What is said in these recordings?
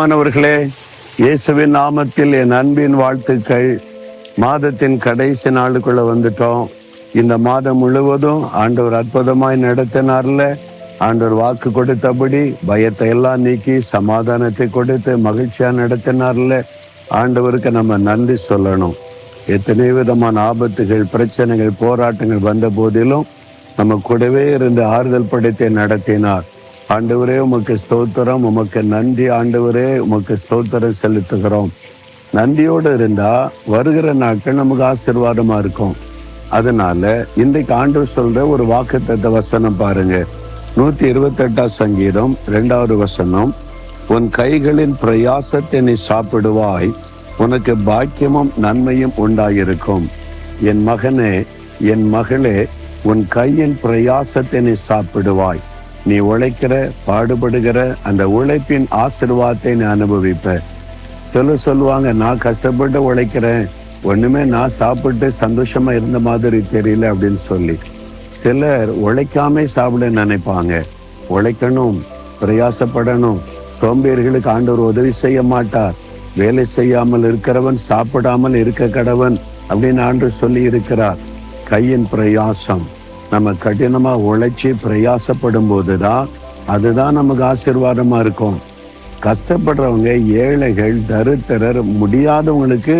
மாணவர்களே இயேசுவின் நாமத்தில் என் அன்பின் வாழ்த்துக்கள். மாதத்தின் கடைசி நாளுக்குள்ள வந்துட்டோம். இந்த மாதம் முழுவதும் ஆண்டவர் அற்புதமாய் நடத்தினார்ல. ஆண்டவர் வாக்கு கொடுத்தபடி பயத்தை எல்லாம் நீக்கி சமாதானத்தை கொடுத்து மகிழ்ச்சியா நடத்தினார்ல. ஆண்டவருக்கு நம்ம நன்றி சொல்லணும். எத்தனை விதமான ஆபத்துகள் பிரச்சனைகள் போராட்டங்கள் வந்த போதிலும் நம்ம கூடவே இருந்து ஆறுதல் படத்தை நடத்தினார். ஆண்டவரே உமக்கு ஸ்தோத்திரம். உமக்கு நன்றி ஆண்டவரே உமக்கு ஸ்தோத்திரம் செலுத்துகிறோம். நன்றியோடு இருந்தா வருகிற நாட்கள் நமக்கு ஆசீர்வாதமா இருக்கும். அதனால இன்றைக்கு ஆண்டவர் சொல்ற ஒரு வாக்குத்தத்த வசனம் பாருங்க. நூத்தி இருபத்தெட்டாம் சங்கீதம் ரெண்டாவது வசனம். உன் கைகளின் பிரயாசத்தை நீ சாப்பிடுவாய். உனக்கு பாக்கியமும் நன்மையும் உண்டாயிருக்கும். என் மகனே என் மகளே உன் கையின் பிரயாசத்தை நீ சாப்பிடுவாய். நீ உழைக்கிற பாடுபடுகிற அந்த உழைப்பின் ஆசிர்வாதத்தை நீ அனுபவிப்ப சிலர் சொல்லுவாங்க நான் கஷ்டப்பட்டு உழைக்கிறேன். ஒண்ணுமே நான் சாப்பிட்டு சந்தோஷமா இருந்த மாதிரி தெரியல அப்படின்னு சொல்லி. சிலர் உழைக்காம சாப்பிட நினைப்பாங்க. உழைக்கணும் பிரயாசப்படணும். சோம்பேறிகளுக்கு ஆண்டவர் உதவி செய்ய மாட்டார். வேலை செய்யாமல் இருக்கிறவன் சாப்பிடாமல் இருக்க கடவன் அப்படின்னு ஆண்டு சொல்லி இருக்கிறார். கையின் பிரயாசம். நம்ம கடினமா உழைச்சி பிரயாசப்படும் போதுதான் அதுதான் நமக்கு ஆசீர்வாதமா இருக்கும். கஷ்டப்படுறவங்க ஏழைகள் தருத்திரர் முடியாதவங்களுக்கு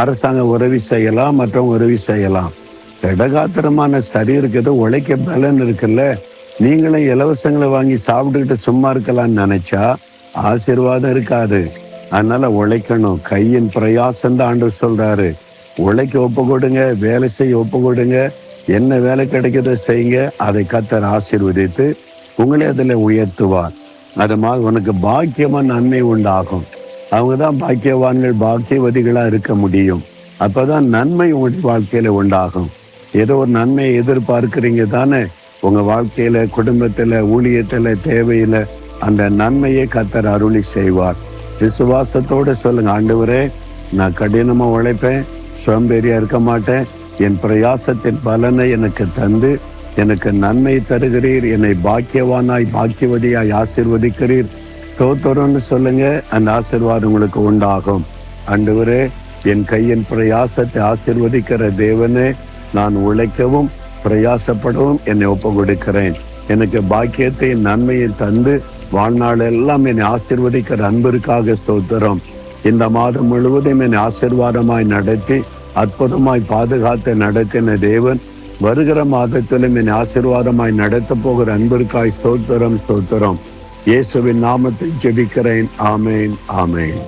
அரசாங்கம் உதவி செய்யலாம் மற்றவங்க உதவி செய்யலாம். திடகாத்திரமான சரி இருக்கிறது உழைக்க பலன் இருக்குல்ல? நீங்களும் இலவசங்களை வாங்கி சாப்பிட்டுக்கிட்டு சும்மா இருக்கலாம்னு நினைச்சா ஆசீர்வாதம் இருக்காது. அதனால உழைக்கணும். கையின் பிரயாசம் தான் ஆண்டு சொல்றாரு. உழைக்க ஒப்பு கொடுங்க வேலை செய்ய ஒப்பு கொடுங்க. என்ன வேலை கிடைக்கிறதோ செய்யுங்க. அதை கத்தர் ஆசீர்வதித்து உங்களே அதில் உயர்த்துவார். அது மாதிரி உனக்கு பாக்கியமாக நன்மை உண்டாகும். அவங்க தான் பாக்கியவான்கள் பாக்கியவதிகளாக இருக்க முடியும். அப்போதான் நன்மை உங்களுடைய வாழ்க்கையில் உண்டாகும். ஏதோ ஒரு நன்மையை எதிர்பார்க்குறீங்க தானே? உங்கள் வாழ்க்கையில் குடும்பத்தில் ஊழியத்தில் தேவையில் அந்த நன்மையை கத்தர் அருளி செய்வார். விசுவாசத்தோடு சொல்லுங்க ஆண்டவரே நான் கடினமாக உழைப்பேன் சோம்பேறியா இருக்க மாட்டேன் என் பிரயாசத்தின் பலனை எனக்கு தந்து எனக்கு நன்மை தருகிறீர். என்னை பாக்கியவானாய் பாக்கியவதியாய் ஆசிர்வதிக்கிறீர். ஸ்தோத்திரம்னு சொல்லுங்க அந்த ஆசிர்வாதம் உங்களுக்கு உண்டாகும். அன்றுவரே என் கையின் பிரயாசத்தை ஆசிர்வதிக்கிற தேவனே நான் உழைக்கவும் பிரயாசப்படவும் என்னை ஒப்பு கொடுக்கிறேன் எனக்கு பாக்கியத்தை நன்மையை தந்து வாழ்நாள் எல்லாம் என்னை ஆசிர்வதிக்கிற அன்பிற்காக ஸ்தோத்திரம். இந்த மாதம் முழுவதும் என்னை ஆசிர்வாதமாய் நடத்தி அற்புதமாய் பாதுகாத்து நடத்தின தேவன் வருகிற மாதத்திலும் என் ஆசிர்வாதமாய் நடத்த போகிற அன்பிற்காய் ஸ்தோத்திரம் ஸ்தோத்திரம். இயேசுவின் நாமத்தை ஜெபிக்கிறேன். ஆமேன் ஆமேன்.